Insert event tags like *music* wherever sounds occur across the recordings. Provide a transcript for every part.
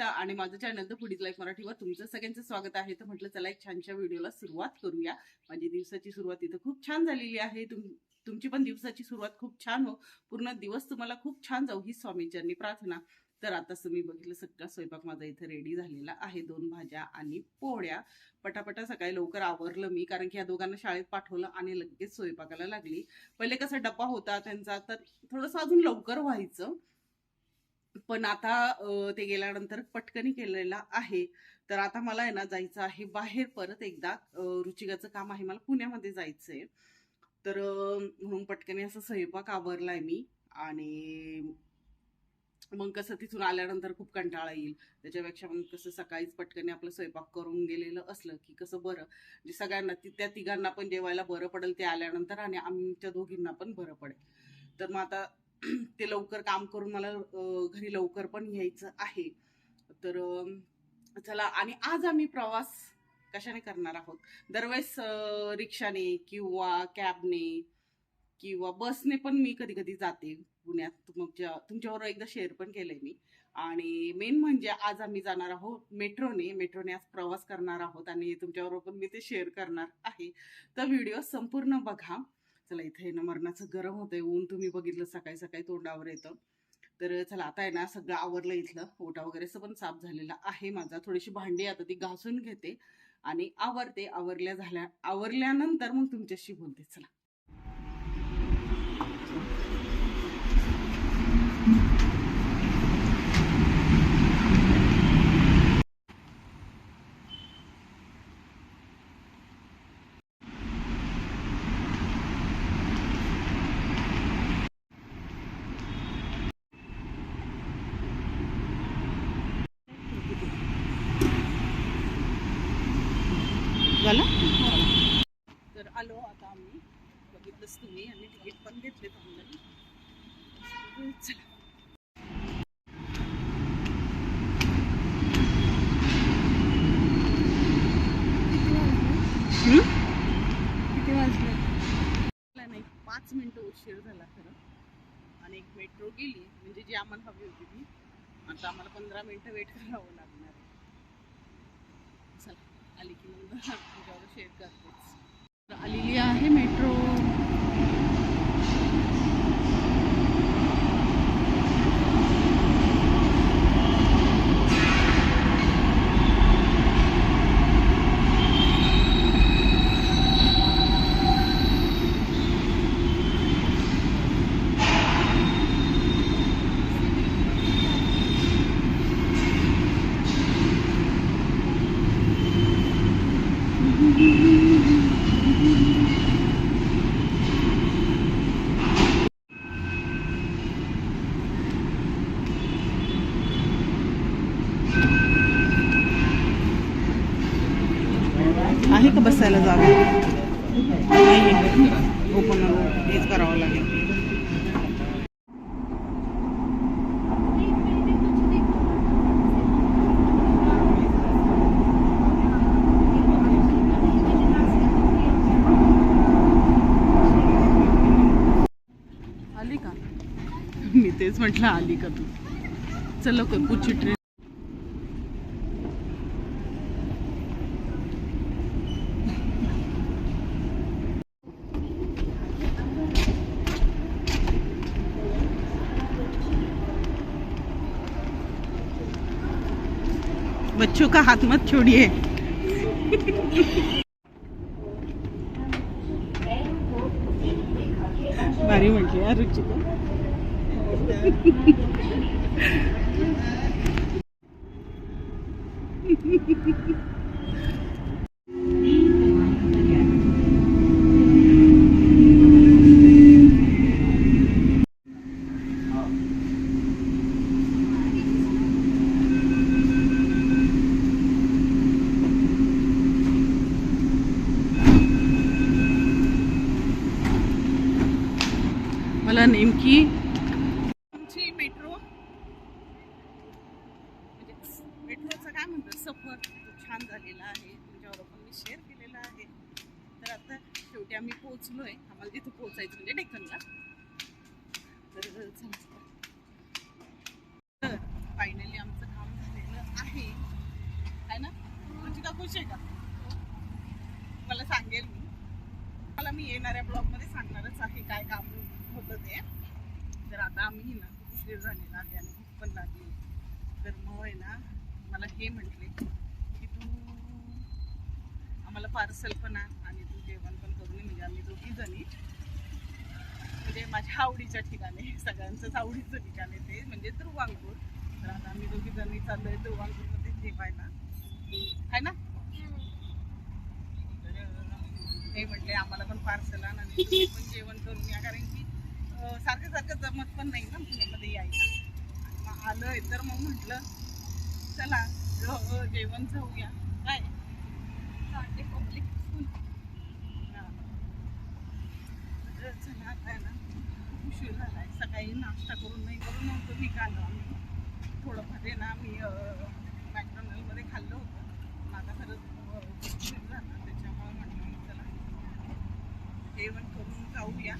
आणि माझं चॅनल तर पुढील लाईफ मराठीवर तुमचं सगळ्यांचं स्वागत आहे. तर म्हटलं चला एक छानशा व्हिडिओला सुरुवात करूया. माझी दिवसाची सुरुवात इथं खूप छान झालेली आहे. तुम तुमची पण दिवसाची सुरुवात खूप छान हो. पूर्ण दिवस तुम्हाला खूप छान जाऊ ही स्वामीचरणी प्रार्थना. तर आता तुम्ही बघितलं सगळा स्वयंपाक माझा इथं रेडी झालेला आहे. दोन भाज्या आणि पोळ्या. पटापटा सकाळी लवकर आवरलं मी कारण की या दोघांना शाळेत पाठवलं आणि लगेच स्वयंपाकाला लागली. पहिले कसा डब्बा होता त्यांचा तर थोडंसं अजून लवकर व्हायचं. पण आता ते गेल्यानंतर पटकनी केलेला आहे. तर आता मला आहे ना जायचं आहे बाहेर परत एकदा रुचिकाचं काम आहे मला पुण्यामध्ये जायचं आहे तर म्हणून पटकनी असं स्वयंपाक आवरलाय मी आणि मग कसं तिथून आल्यानंतर खूप कंटाळा येईल. त्याच्यापेक्षा मग कसं सकाळीच पटकनी आपलं स्वयंपाक करून गेलेलं असलं की कसं बरं. म्हणजे सगळ्यांना त्या तिघांना पण जेवायला बरं पडेल ते आल्यानंतर आणि आमच्या दोघींना पण बरं पडेल. तर मग आता *clears throat* ते लवकर काम करून मला घरी लवकर पण यायचं आहे. तर चला आणि आज आम्ही प्रवास कशाने करणार आहोत? दरवेळेस रिक्षाने किंवा कॅबने किंवा बसने पण मी कधी कधी जाते पुण्यात. तुमच्या तुमच्यावर एकदा शेअर पण केलंय मी. आणि मेन म्हणजे आज आम्ही जाणार आहोत मेट्रोने. मेट्रोने आज प्रवास करणार आहोत आणि तुमच्याबरोबर पण मी ते शेअर करणार आहे. तर व्हिडिओ संपूर्ण बघा. चला इथे ना मरणाचं गरम होतंय. ऊन तुम्ही बघितलं सकाळी सकाळी तोंडावर येतं. तर चला आता आहे ना सगळं आवरलं इथलं. ओटा वगैरे असं पण साफ झालेला आहे माझा. थोडीशी भांडी आता ती घासून घेते आणि आवरते. आवरल्या झाल्या आवरल्यानंतर मग तुमच्याशी बोलते. चला झालं तर आलो आता आम्ही बघितलंच तिकीट पण मला नाही पाच मिनिटं उशीर झाला खरं. आणि एक मेट्रो गेली म्हणजे जी आम्हाला हवी होती ती. आता आम्हाला पंधरा मिनिटं वेट करावं लागणार आहे. चला आली की मग तुमच्यावर शेअर करतेच. आलेली आहे मेट्रो आहे का बसायला जागा नाही ओपन हेच करावं लागेल. आली का? मी तेच म्हटलं आली का तू? चल लवकर पुढची ट्रेन बच्चों का हाथ मत छोड़िए। रुचिका *laughs* शेवटी आम्ही पोहोचलोय. आम्हाला तिथे पोहोचायचं म्हणजे डेक्कनला. तर तर फायनली आमचं काम झालेलं आहे. खुश आहे का? मला सांगेल मी. मला मी येणाऱ्या ब्लॉगमध्ये सांगणारच आहे काय काम होतं ते. तर आता आम्ही ना उशीर झालेला आहे आणि भूक पण लागली. तर मग आहे ना मला हे म्हटले की तू आम्हाला पार्सल पण आण आणि तू जेवण पण करून ये. म्हणजे आम्ही दोघी जणी. म्हणजे माझ्या आवडीच्या ठिकाणी सगळ्यांचंच आवडीचं ठिकाण आहे ते म्हणजे ध्रुवांकूर तर आता आम्ही दोघी जणी चाललोय ध्रुवांकूरमध्ये जेवायला. आहे ना? तर ते म्हटले आम्हाला पण पार्सल आणा आणि पण जेवण करून या. कारण की सारखं सारखं जमत पण नाही ना पुण्यामध्ये यायला. मग आलंय तर मग म्हटलं चला जेवण जाऊया. काय? Public school. चला आता आहे ना उशीर झाला आहे सकाळी नाश्ता करून नाही करून नव्हतं निघालो आम्ही. थोडंफार आहे ना मी मॅकडॉनल्डमध्ये खाल्लं होतं. माझा खरंच उशीर झाला. त्याच्यामुळे म्हटलं मी चला जेवण करून जाऊया.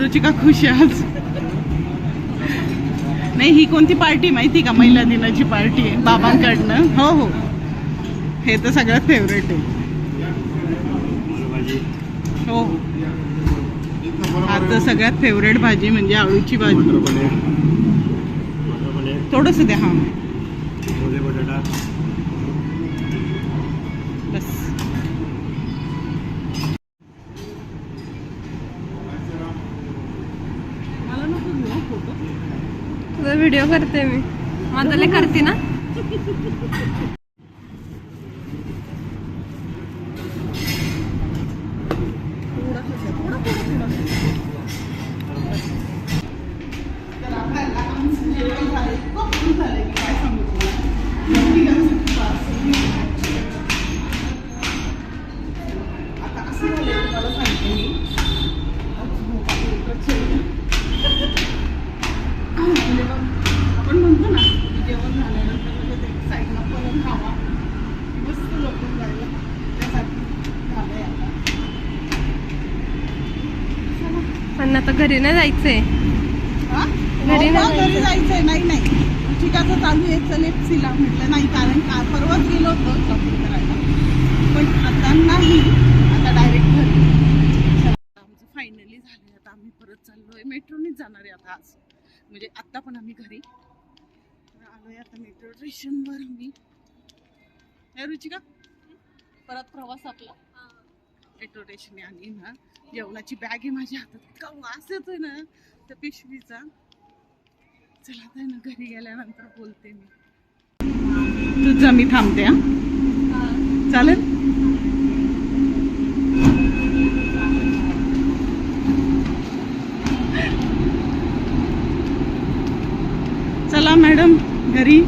रुचिका खुश आहे आज. नाही ही कोणती पार्टी माहिती का? महिला दिनाची पार्टी आहे बाबांकडनं. हो हो. हे तर सगळ्यात फेवरेट आहे. हो. हो आता सगळ्यात फेवरेट भाजी म्हणजे आळूची भाजी. थोडंसं द्या हा. तुझा व्हिडिओ करते मी माझा लय करते ना थोडंसं द्या, थोडं थोडं थोडं तर आता आहे ना, आमचं जेवण झालंय, इतकं फुल झालंय की काय सांगू तुला. नक्की आमचं parcel घेऊन जायचं. आता असं झालंय तुम्हाला सांगते मी आज झोप आली इकडची. म्हणजे मग आपण म्हणतो ना की जेवण झाल्यानंतर म्हणजे ते साईडला पलंग खावा मस्त लपून जायला त्यासाठी झालंय आता पण आता घरी नाही जायचंय. हा? घरी हो, नाही घरी जायचं. जायचंय. नाही नाही. चिकाचं चालू आहे. चल सिला म्हटलं नाही कारण का परवाच गेलो होतो शॉपिंग करायला. पण आता नाही. आता डायरेक्ट घरी. आमचं फायनली झालंय. आता आम्ही परत चाललोय. मेट्रोनीच जाणार आहे आता आज. म्हणजे आत्ता पण आम्ही घरी. तर आलोय आता मेट्रो स्टेशनवर आम्ही. हे रुचिका? परत प्रवास आपला. मेट्रो स्टेशनने आली ना जेवणाची बॅग आहे माझ्या हातात. इतका वास येतोय ना त्या पिशवीचा. चला आता ना घरी गेल्यानंतर बोलते मी. तुझं मी थांबते हा. चालेल? चला मॅडम घरी.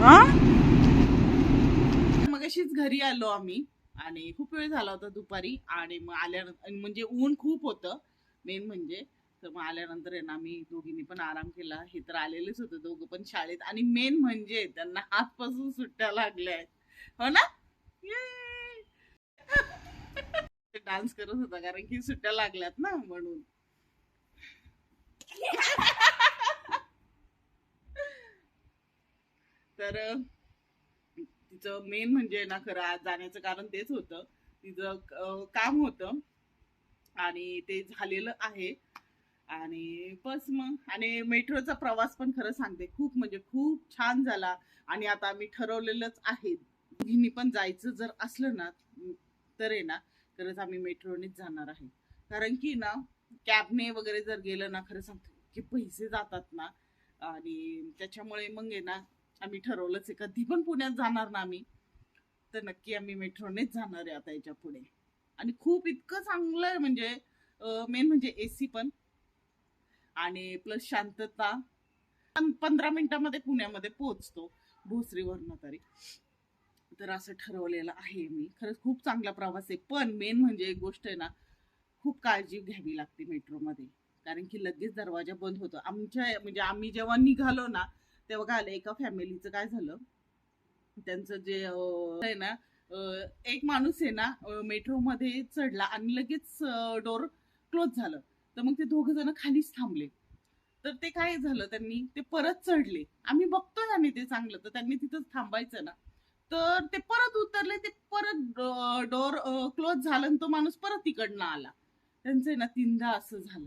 हा? मग अशीच घरी आलो आम्ही. आणि खूप वेळ झाला होता दुपारी आणि मग आल्यानंतर म्हणजे ऊन खूप होतं. मेन म्हणजे तर मग आल्यानंतर यांना ना आम्ही दोघींनी पण आराम केला. हे तर आलेलेच होते दोघं पण शाळेत. आणि मेन म्हणजे त्यांना आजपासून सुट्ट्या लागल्या आहेत. हो ना? डान्स *laughs* करत होता कारण की सुट्ट्या लागल्यात ना म्हणून. *laughs* तर तिचं मेन म्हणजे ना खरं आज जाण्याचं कारण तेच होतं. तिचं काम होतं. आणि ते झालेलं आहे. आणि बस मग. आणि मेट्रोचा प्रवास पण खरं सांगते. खूप म्हणजे खूप छान झाला. आणि आता आम्ही ठरवलेलंच आहे. दोघींनी पण जायचं जर असलं ना तर आहे ना खरंच आम्ही मेट्रोनेच जाणार आहे. कारण की ना कॅबने वगैरे जर गेलं ना खरं सांगते की पैसे जातात ना. आणि त्याच्यामुळे मग आहे ना आम्ही ठरवलंच आहे. कधी पण पुण्यात जाणार ना आम्ही तर नक्की आम्ही मेट्रोनेच जाणार आहे आता याच्यापुढे. आणि खूप इतकं चांगलं आहे म्हणजे मेन म्हणजे एसी पण. आणि प्लस शांतता. पंधरा मिनिटामध्ये पुण्यामध्ये पोहोचतो भोसरीवरनं तरी. तर असं ठरवलेलं आहे मी. खरंच खूप चांगला प्रवास आहे. पण मेन म्हणजे एक गोष्ट आहे ना खूप काळजी घ्यावी लागते मेट्रोमध्ये. कारण की लगेच दरवाजा बंद होतो. आमच्या म्हणजे आम्ही जेव्हा निघालो ना तेव्हा काय आलं एका फॅमिलीचं काय झालं? त्यांचं जे आहे ना एक माणूस आहे ना मेट्रोमध्ये चढला आणि लगेच डोर क्लोज झालं. तर मग ते दोघ जण खालीच थांबले. तर ते काय झालं त्यांनी ते परत चढले. आम्ही बघतोय आणि ते चांगलं तर त्यांनी तिथंच थांबायचं ना. तर ते परत उतरले ते परत डोर क्लोज झालं आणि तो माणूस परत तिकडनं आला. त्यांचं आहे ना तीनदा असं झालं.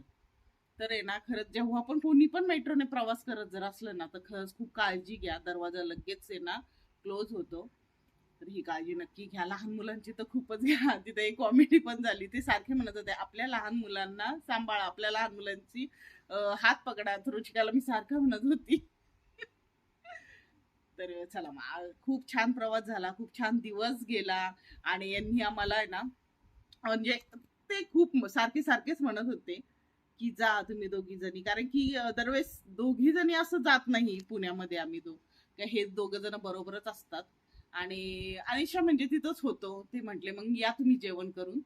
तर आहे ना खरंच जेव्हा पण कोणी पण मेट्रोने प्रवास करत जर असलं ना तर खरंच खूप काळजी घ्या. दरवाजा लगेच आहे ना क्लोज होतो. तर ही काळजी नक्की घ्या. लहान मुलांची तर खूपच घ्या. *laughs* तिथे एक कॉमेडी पण झाली. ते सारखे म्हणत होते आपल्या लहान मुलांना सांभाळा. आपल्या लहान मुलांची हात पकडा. रुचिकाला मी सारखं म्हणत होती. *laughs* तर चला मग खूप छान प्रवास झाला. खूप छान दिवस गेला. आणि यांनी आम्हाला आहे ना म्हणजे ते खूप सारखे सारखेच म्हणत होते. की जा तुम्ही दोघी जणी. कारण की दरवेळेस दोघी जणी असं जात नाही पुण्यामध्ये आम्ही दो हे दोघ जण बरोबरच असतात. आणि अनिशा म्हणजे तिथंच होतो. ते म्हटले मग या तुम्ही जेवण करून.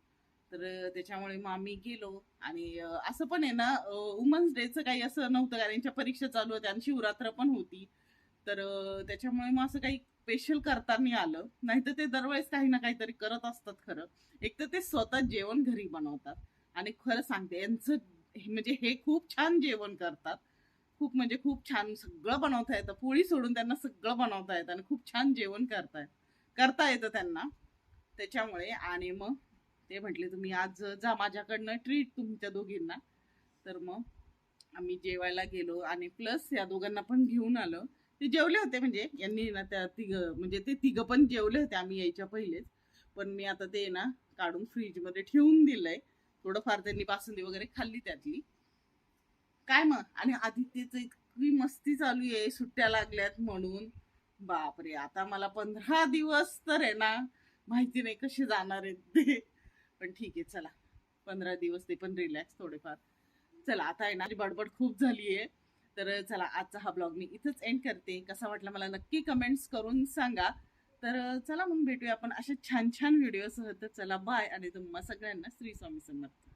तर त्याच्यामुळे मग आम्ही गेलो. आणि असं पण आहे ना वुमन्स डेचं काही असं नव्हतं. कारण यांच्या परीक्षा चालू होत्या. आणि शिवरात्र पण होती. तर त्याच्यामुळे मग असं काही स्पेशल करता नाही आलं. नाही तर ते दरवेळेस काही ना काहीतरी करत असतात खरं. एक तर ते स्वतः जेवण घरी बनवतात. आणि खरं सांगते यांचं म्हणजे हे खूप छान जेवण करतात. खूप म्हणजे खूप छान सगळं बनवता येतं. पोळी सोडून त्यांना सगळं बनवता येतं आणि खूप छान जेवण करतायत करता येतं त्यांना. त्याच्यामुळे आणि मग ते म्हटले तुम्ही आज जा माझ्याकडनं ट्रीट तुमच्या दोघींना. तर मग आम्ही जेवायला गेलो आणि प्लस या दोघांना पण घेऊन आलो. ते जेवले होते म्हणजे यांनी ना त्या तिघ म्हणजे ते तिघं पण जेवले होते आम्ही यायच्या पहिलेच. पण मी आता ते ना काढून फ्रीजमध्ये ठेवून दिलंय. थोडंफार त्यांनी बासुंदी वगैरे खाल्ली त्यातली. काय मग? आणि आदित्यचं इतकी मस्ती चालू आहे सुट्ट्या लागल्यात म्हणून. बापरे आता मला पंधरा दिवस तर आहे ना माहिती नाही कसे जाणार आहेत ते. पण ठीक आहे चला. पंधरा दिवस ते पण रिलॅक्स थोडेफार. चला आता आहे ना बडबड खूप झाली आहे. तर चला आजचा हा ब्लॉग मी इथंच एंड करते. कसा वाटला मला नक्की कमेंट्स करून सांगा. तर चला मग भेटूया आपण अशा छान छान व्हिडिओसह तर चला बाय आणि तुम्हा सगळ्यांना श्री स्वामी समर्थ.